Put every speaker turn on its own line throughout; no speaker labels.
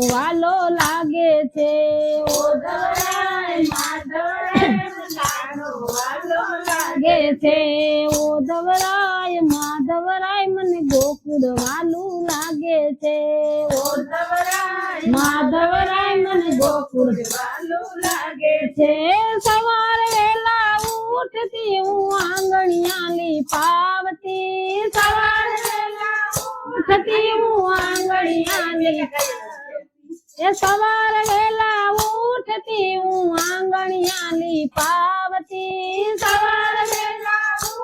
છે.
વાલો લાગે
લાગે છે. ઓધવરાય માધવરાય મને ગોકુળ વાલું લાગે છે. માધવરાય મને ગોકુળ
વાલું લાગે
છે. સવારે વેલા ઉઠતી હું આંગણિયાલી પાવતી. સવારે વેલા ઉઠતી હું આંગણિયાલી એ સવારે વેલા ઉઠતી હું આંગણિયાલી પાવતી. સવાર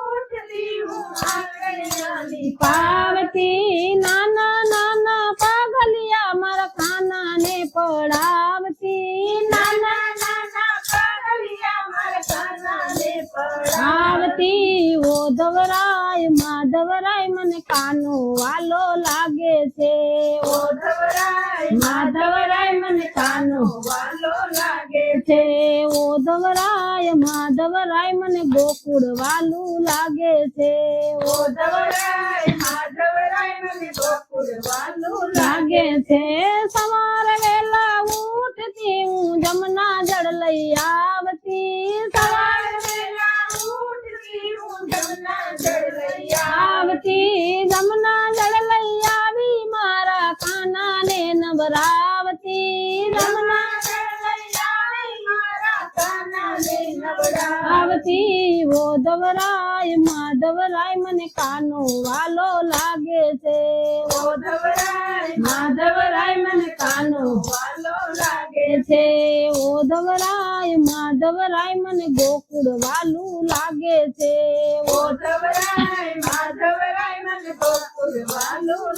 ઉઠતી હું આંગણિયાની
પાવતી. નાના નાના પાગલિયા મારા કાનાને પડાવતી. નાના
નાના પાગલિયા મારા કાનાને પડાવતી.
ઓધવરાય માધવરાય મને કાનો વાલો લાગે છે.
ઓધવરાય
માધવરાય મને કાનો
વાલો લાગે
છે. મને ગોકુળ વાલું લાગે છે.
મને ગોકુળ વાલો
લાગે છે. સવારે વેલા ઉઠતી હું જમના જળ લઈ આવતી. આવતી ધવરાય માધવરાય મને કાનો વાલો લાગે છે. માધવરાય મને કાનો લાગે છે. ઓધવરાય માધવરાય મને ગોકુળ વાલું લાગે છે.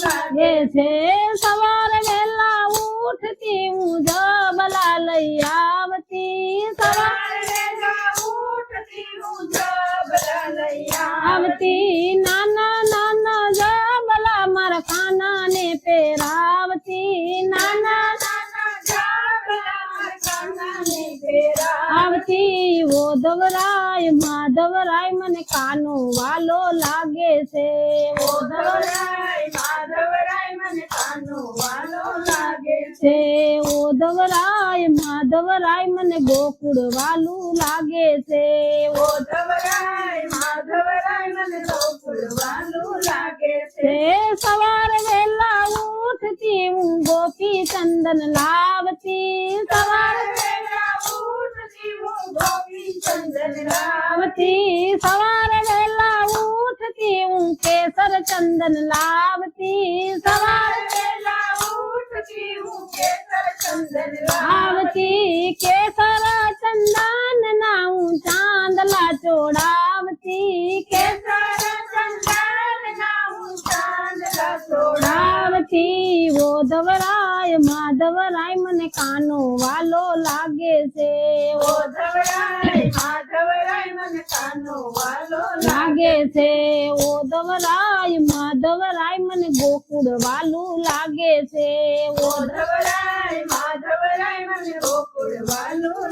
લાગે છે સવારે મારા કાનાને પહેરાવતી નાના આવતી. ઓધવરાય માધવરાય મને કાનો વાલો લાગે છે. છે. ઓધવરાય માધવરાય મને ગોકુળ વાલું લાગે છે. છે. સવારે વેલા ઉઠતી હું ગોપી ચંદન લાવતી લાવતી સવારે વેલા ઉઠતી હું કેસર ચંદન લાવતી, સવારે આવતી કેસર ચંદન ના હું ચાંદલા ચોડાવતી કેસર વાલો લાગે છે, ઓ લાગે છે, ઓ ધવરાય માધવરાય મને ગોકુળ વાલું લાગે છે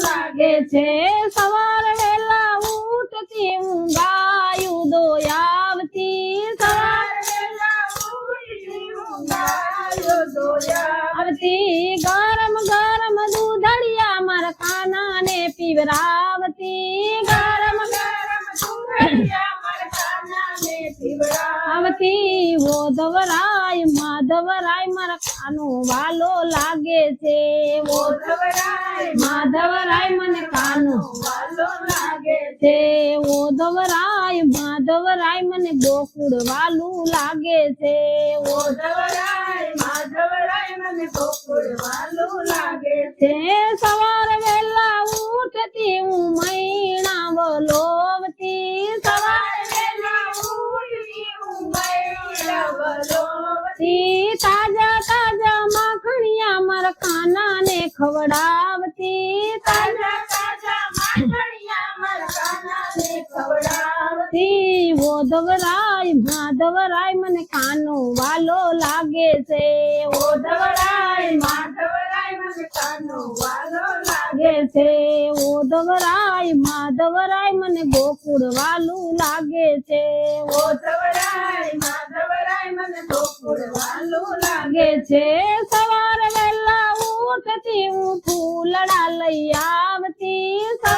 લાગે છે. સવારે વેલા ઉઠતી હું ગાયું દોયાવતી સવારે આવતી ગરમ કાનાને પીવરાવતી ગરમ આવતી ઓધવરાય માધવરાય મારા કાનો વાલો લાગે છે માધવરાય મને કાનો છે ઓધવરાય માધવરાય મને ગોકુળ વાલું લાગે છે છે સવારે વેલા ઉઠતી હું મૈણા વલોવતી સવારે તી તાજા તાજા માખણિયા મારા કાનાને ખવડાવતી, તાજા તી ઓધવરાય માધવરાય મને કાનો વાલો લાગે છે. ઓધવરાય લાગે છે ઓધવરાય માધવરાય મને ગોકુળ વાલું લાગે છે. લાગે છે સવારે વહેલા ઉઠતી હું ફૂલડા લઈ આવતી.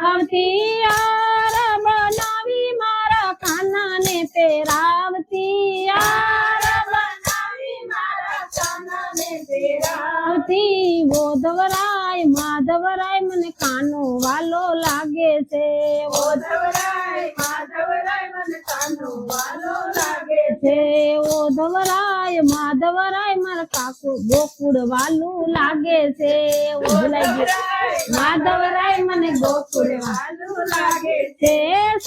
બનાવ
યાર બનાવી મારા કાનાને પહેરાવતી યાર
બનાવી મારા કાનાને પહેરાવ
આવતી બોધવરાય માધવરાય, મને કાનો વાલો છે.
ઓધવરાય માધવરાય મને કાનો વાલો લાગે
છે. ઓધવરાય માધવરાય મારા કાકો ગોકુળ વાલું લાગે છે. ઓ ભૂલાઈ માધવરાય મને ગોકુળ વાલો
લાગે
છે.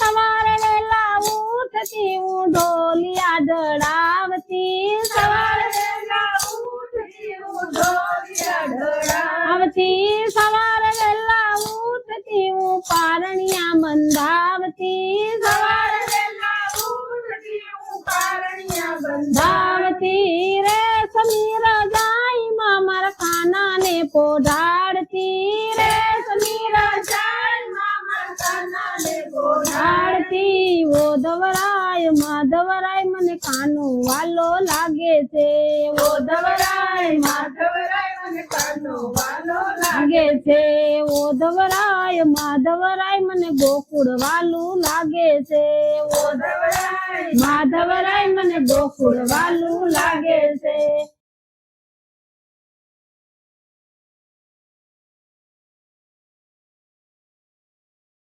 સવારે વેલા ઉઠતી હું ઢોલિયા જડાવતી સવારે બંધાવતી રે સમીર જાઈમાં મારા કાનાને પોઢાડતી રે. સમીર
જાય
ઓ દવરાય માધવરાય મને કાનો વાલો લાગે છે. ઓ દવરાય
માધવરાય કાનો લાગે
છે, ઓ ધવરાય, માધવરાય, મને ગોકુળ વાલું લાગે છે.
ઓધવરાય
માધવરાય, મને ગોકુળ વાલું લાગે છે.